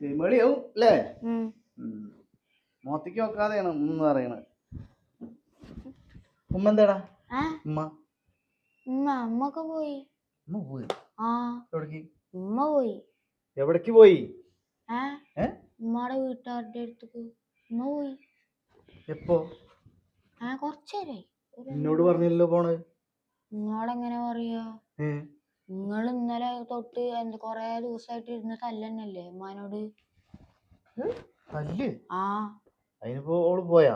വിമളിയാവും അല്ലേ. മോത്തിക്ക് വെക്കാതെയാണ് ഉമ്മ പറയണത് ഉമ്മ എന്താടാ ഉമ്മ ഉമ്മ അമ്മയ്ക്ക് പോയി ഉമ്മ പോയി ആ എവിടേക്ക് ഉമ്മ പോയി എവിടേക്ക് പോയി ഉമ്മയുടെ വീട്ടുകാരുടെ അടുത്തേക്ക് ഉമ്മ പോയി എപ്പോ ആ കുറച്ചേരായി എന്നോട് പറഞ്ഞല്ലോ പോണ് നിങ്ങളെങ്ങനെ പറയാ? നിങ്ങൾ ഇന്നലെ തൊട്ട് എന്ത് കൊറേ ദിവസമായിട്ട് ഇരുന്ന് തല്ലന്നല്ലേ ഉമ്മാനോട്? തല്ല്? ആ. അതിനിപ്പോ ഓൾ പോയാ.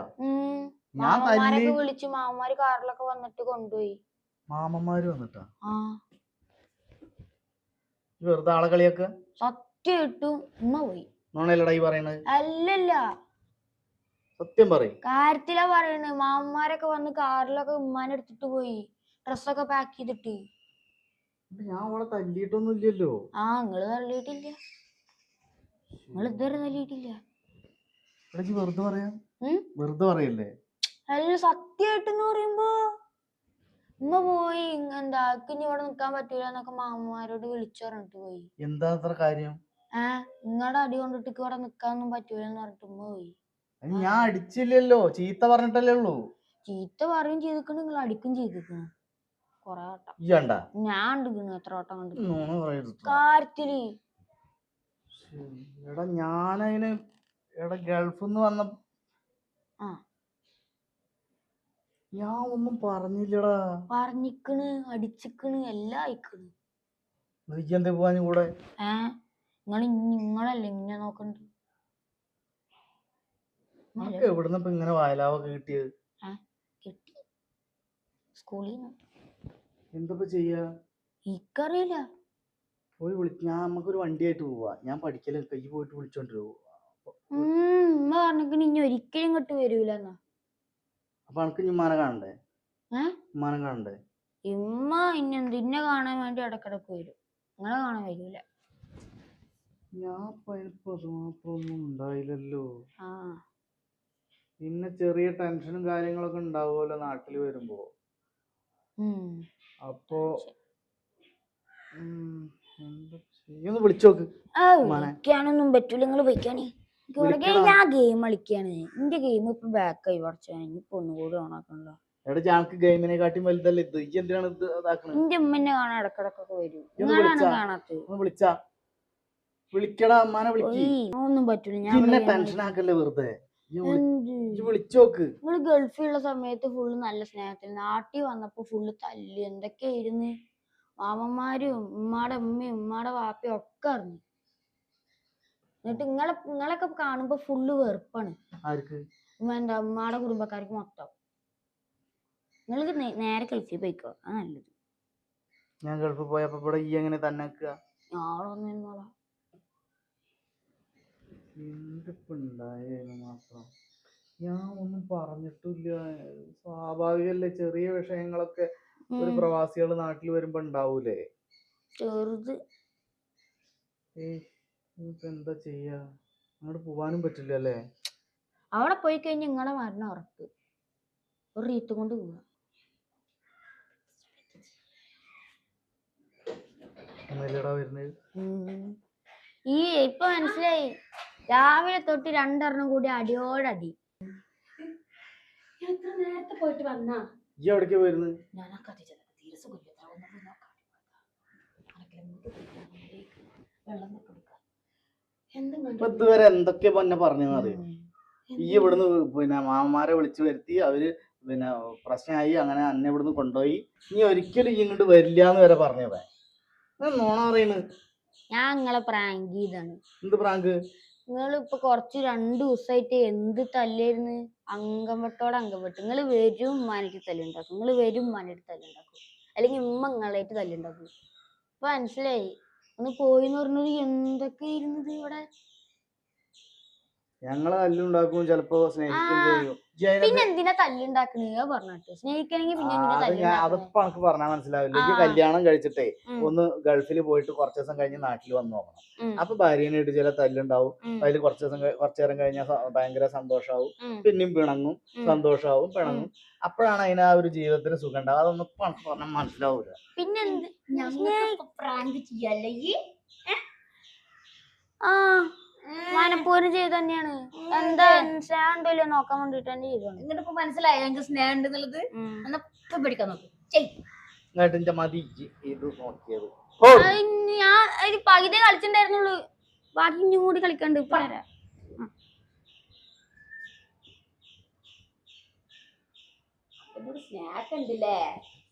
ഞാൻ മാമന്മാരൊക്കെ വിളിച്ച് മാമന്മാര് കാറിലൊക്കെ വന്നിട്ട് കൊണ്ടുപോയി മാമന്മാര് വന്നിട്ടാ? ആ. വെറുതെ ആളെ കളിയൊക്കെ? സത്യമായിട്ടും ഉമ്മ പോയി. നോണല്ലടാ ഈ പറയണത്? അല്ലല്ല. സത്യം പറയും. കാര്യത്തിലാ പറയണത് മാമന്മാരൊക്കെ വന്ന് കാറിലൊക്കെ ഉമ്മാനെ എടുത്തിട്ട് പോയി. ഡ്രസ്സൊക്കെ പാക്ക് ചെയ്തിട്ട്. ഞാൻ അവളെ തല്ലിയിട്ടൊന്നുമില്ലല്ലോ. ആ നിങ്ങൾ തള്ളിയിട്ടില്ല നിങ്ങൾ ഇതുവരെ തല്ലിയിട്ടില്ല. എടക്ക് വെറുതെ പറയാ. ഉം? വെറുതെ പറയല്ലേ? അല്ല സത്യമായിട്ടെന്ന് പറയുമ്പോ ഉമ്മ പോയി ഇങ്ങ എന്താ ഇനി ഇവിടെ നിക്കാൻ പറ്റൂല എന്നൊക്കെ മാമ്മമാരോട് വിളിച്ചു പറഞ്ഞിട്ട് പോയി. എന്താ അത്ര കാര്യം? ആ നിങ്ങളുടെ അടി കൊണ്ടിട്ട് ഇക്ക് ഇവിടെ നിക്കാനൊന്നും പറ്റൂല എന്ന് പറഞ്ഞിട്ട് ഉമ്മ പോയി. അത് ഞാൻ അടിച്ചില്ലല്ലോ. ചീത്ത പറഞ്ഞിട്ടല്ലേ ഉള്ളൂ. ചീത്ത പറയും ചെയ്തിക്കണ് നിങ്ങൾ അടിക്കും ചെയ്തിക്കണ്. കൊറേ വട്ടം ഞാൻ കണ്ടിക്കണ് എത്ര വട്ടം കണ്ടു നോണ പറയരുത് കാര്യത്തിൽ എടാ ഞാനതിന് എടാ ഗൾഫിൽ നിന്ന് വന്ന ആ. ഞാൻ ഒന്നും പറഞ്ഞില്ലടാ. പറഞ്ഞിക്കണ് അടിച്ചിക്കണ് എല്ലാം അയക്കണ് നീക്ക് എന്താ പോവാനും കൂടെ? ഏ? നിങ്ങൾ നിങ്ങളല്ലേ ഇങ്ങനെ നോക്കണ്ട് എവിടുന്ന് ഇപ്പൊ ഇങ്ങനെ വയലാവൊക്കെ കിട്ടിയത്? കിട്ടി. സ്കൂളിൽ നിന്ന് എന്തപ്പോ ചെയ്യാ? എനിക്കറിയില്ല. പോയി വിളി ഞാൻ നമുക്കൊരു വണ്ടിയായിട്ട് പോവാ. ഞാൻ പഠിക്കൽ കൈ പോയിട്ട് വിളിച്ചോണ്ടിരുവോ ഉമ്മ പറഞ്ഞിക്കണ് ഇനി ഒരിക്കലും ഇങ്ങോട്ട് വരൂല അപ്പൊ അനക്ക് ഇനി ഉമ്മാനെ കാണണ്ടേ? ഉമ്മാനെ കാണണ്ടേ? ഇമ്മ ഇന്നെന്ത് ഇന്നെ കാണാൻ വേണ്ടി ഇടക്കിടക്ക് വരും. നിങ്ങളെ കാണാൻ വരൂല. ഞാൻ അതുമാത്രം ഉണ്ടായില്ലല്ലോ. ആ. പിന്നെ ചെറിയ ടെൻഷനും കാര്യങ്ങളൊക്കെ ഉണ്ടാവുമല്ലോ നാട്ടിൽ വരുമ്പോ. അപ്പോ? ഒന്ന് വിളിച്ചോക്ക്. വിളിക്കാനൊന്നും പറ്റൂല. നിങ്ങൾ പോയിക്കാണി ഞാൻ ഗെയിം കളിക്കാണ്. എന്റെ ഗെയിം ഇപ്പൊ ബാക്കായി കുറച്ച് ഇനിയിപ്പോ ഒന്നുകൂടി ഓണാക്കണല്ലോ എടാ ഞങ്ങൾക്ക് ഗെയിമിനെ കാട്ടി വലുതല്ലേ ഇത്? ഈ എന്തിനാണ് ഇത് ഇതാക്കണത് എന്റെ ഉമ്മന്നെ കാണാൻ ഇടക്കിടക്കൊക്കെ വരും. ഒന്ന് നിങ്ങളാണ് വിളിച്ചാ? കാണാത്തത് ഒന്ന് വിളിച്ചാ? വിളിക്കടാ അമ്മാനെ വിളിക്ക്. ഒന്നും പറ്റൂല. ഞാൻ ടെൻഷൻ ആക്കല്ലേ വെറുതെ? വിളിച്ചോക്ക്. നിങ്ങൾ ഗൾഫിലുള്ള സമയത്ത് ഫുള്ള് നല്ല സ്നേഹത്തിൽ നാട്ടിൽ വന്നപ്പോ ഫുള്ള് തല്ലി. ഇരുന്ന് മാമന്മാരും ഉമ്മാടെ ഉമ്മയും ഉമ്മാടെ വാപ്പയും ഒക്കെ അറിഞ്ഞു. എന്നിട്ട് നിങ്ങളെ നിങ്ങളൊക്കെ കാണുമ്പോ ഫുള്ള് വെറുപ്പാണ്. എന്താ ഉമ്മാടെ കുടുംബക്കാർക്ക് മൊത്തം. നിങ്ങൾക്ക് നേരെ ഗൾഫിൽ പോയിക്കോ. അത് നല്ലത്. ഞാൻ ഗൾഫിൽ പോയപ്പോ ഇവിടെ ഈ എങ്ങനെ തന്നെ ഞാളൊന്നും എന്നോളാം എന്തിപ്പോ ഉണ്ടായേന്ന് മാത്രം? ഞാൻ ഒന്നും പറഞ്ഞിട്ടില്ല. സ്വാഭാവികല്ലേ ചെറിയ വിഷയങ്ങളൊക്കെ ഒരു പ്രവാസികൾ നാട്ടിൽ വരുമ്പോ ഉണ്ടാവൂലേ? ചെറുത്. ഏയ് ഇനിയിപ്പോ എന്താ ചെയ്യാ? അങ്ങോട്ട് പോവാനും പറ്റില്ല അല്ലേ അവിടെ പോയി കഴിഞ്ഞ നിങ്ങളെ മരണം ഉറപ്പ്. ഒരു റീത്ത് കൊണ്ട് പോവാ. വരുന്നത്. ഈ ഇപ്പൊ മനസ്സിലായി. രാവിലെ തൊട്ട് രണ്ടെണ്ണം കൂടി അടിയോടടി എത്ര നേരത്തെ പോയിട്ട് വന്നാ? ഈ എവിടേക്ക് വരുന്നത് ഞാൻ ആ കഥ ചെന്നപ്പോ തീരെ സുഖമില്ല. വെള്ളം ഇതുവരെ എന്തൊക്കെ പൊന്നെ പറഞ്ഞു അറിയോ? ഈ ഇവിടുന്ന് പിന്നെ മാമന്മാരെ വിളിച്ചു വരുത്തി അവർ പിന്നെ പ്രശ്നമായി അങ്ങനെ അന്നെ ഇവിടുന്ന് കൊണ്ടുപോയി. നീ ഒരിക്കലും ഈ ഇങ്ങോട്ട് വരില്ല എന്ന് വരെ പറഞ്ഞതാ. ഞാൻ നോണ പറയുന്നത് ഞാൻ നിങ്ങളെ പ്രാങ്ക് ചെയ്താണ് എന്ത് പ്രാങ്ക്? നിങ്ങൾ ഇപ്പൊ കുറച്ച് രണ്ടു ദിവസമായിട്ട് എന്ത് തല്ലായിരുന്നു അംഗം അങ്കമ്പട്ട് നിങ്ങൾ വരും ഉമ്മാനായിട്ട് തല്ലുണ്ടാക്കും. നിങ്ങൾ വരും ഉമ്മാനായിട്ട് തല്ലുണ്ടാക്കും. അല്ലെങ്കിൽ ഉമ്മ നിങ്ങളായിട്ട് തല്ലുണ്ടാക്കും. ഇപ്പൊ മനസ്സിലായി? ഒന്ന് പോയിന്ന് പറഞ്ഞത് എന്തൊക്കെ ഇരുന്നത് ഇവിടെ? ഞങ്ങളെ തല്ലുണ്ടാക്കും. ചിലപ്പോ സ്നേഹിക്കും ചെയ്യും. പിന്നെ എന്തിനാ തല്ലുണ്ടാക്കണേ പറഞ്ഞിട്ട് സ്നേഹിക്കണെങ്കിൽ പിന്നെ എന്തിനാ തല്ലുണ്ടാക്കണേ അതിപ്പോ എനിക്ക് പറഞ്ഞാൽ മനസ്സിലാവില്ല. ഈ കല്യാണം കഴിച്ചിട്ടേ ഒന്ന് ഗൾഫിൽ പോയിട്ട് കുറച്ച് ദിവസം കഴിഞ്ഞ് നാട്ടിൽ വന്നു നോക്കണം. അപ്പൊ ഭാര്യനായിട്ട് ചില തല്ലുണ്ടാവും. അതിൽ കുറച്ച് ദിവസം കുറച്ചു നേരം കഴിഞ്ഞാൽ ഭയങ്കര സന്തോഷാവും. പിന്നെയും പിണങ്ങും. സന്തോഷാവും പിണങ്ങും. അപ്പോഴാണ് അതിന് ആ ഒരു ജീവിതത്തിന് സുഖം ഉണ്ടാവുക അതൊന്നും ഇപ്പൊ എനിക്ക് പറഞ്ഞാൽ മനസ്സിലാവൂല. പിന്നെ പ്രാങ്ക് ചെയ്യല്ലേ ആ. മനപ്പൂരം ചെയ്ത് തന്നെയാണ്. എന്താ സ്നേഹം ഉണ്ടല്ലോ നോക്കാൻ വേണ്ടിട്ട് തന്നെ ചെയ്തു എന്നിട്ട് ഇപ്പൊ മനസ്സിലായി ഞങ്ങൾക്ക് സ്നേഹം ഉണ്ടെന്നുള്ളത് എന്നാ ഇപ്പൊ പിടിക്കാൻ നോക്കും. എന്നിട്ട് മതി ഇത് നോക്കിയത്. ഞാൻ ഒരു പകുതി കളിച്ചിട്ടുണ്ടായിരുന്നുള്ളൂ. ബാക്കി ഇഞ്ഞും കൂടി കളിക്കണ്ട് ഇപ്പൊ വരാം. സ്നേഹം ഉണ്ടല്ലേ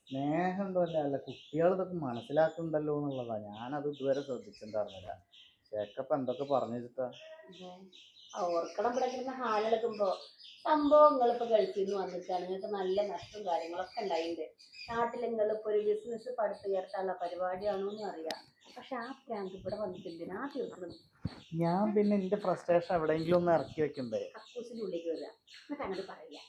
സ്നേഹം എന്തല്ല അല്ല കുട്ടികൾ ഇതൊക്കെ മനസ്സിലാക്കുന്നുണ്ടല്ലോ എന്നുള്ളതാ. ഞാനത് ഇതുവരെ ശ്രദ്ധിച്ചിട്ടുണ്ടായിരുന്നില്ല. ചേക്കപ്പ എന്തൊക്കെ പറഞ്ഞു വെച്ചിട്ടാ? ഓർക്കണം ഇവിടെ കിടന്ന ഹാലെടുക്കുമ്പോ സംഭവങ്ങൾ ഇപ്പൊ ഗൾഫിൽ നിന്ന് വന്നിട്ടാണ്. നിങ്ങൾക്ക് നല്ല നഷ്ടവും കാര്യങ്ങളൊക്കെ ഉണ്ടായിട്ടുണ്ട് നാട്ടിൽ നിങ്ങൾ ഇപ്പൊ ഒരു ബിസിനസ് പടുത്തുയർത്താനുള്ള പരിപാടിയാണോന്നും അറിയാം. പക്ഷെ ആ പ്രാന്ത് ഇവിടെ വന്നിട്ട് എന്തിനാ തീർക്കുന്നത് ഞാൻ പിന്നെ എന്റെ ഫ്രസ്ട്രേഷൻ എവിടെയെങ്കിലും ഒന്ന് ഇറക്കി വെക്കണ്ടേ? കക്കൂസിന്റെ ഉള്ളിലേക്ക് കയറുക എന്നിട്ട് അങ്ങോട്ട് പറയാ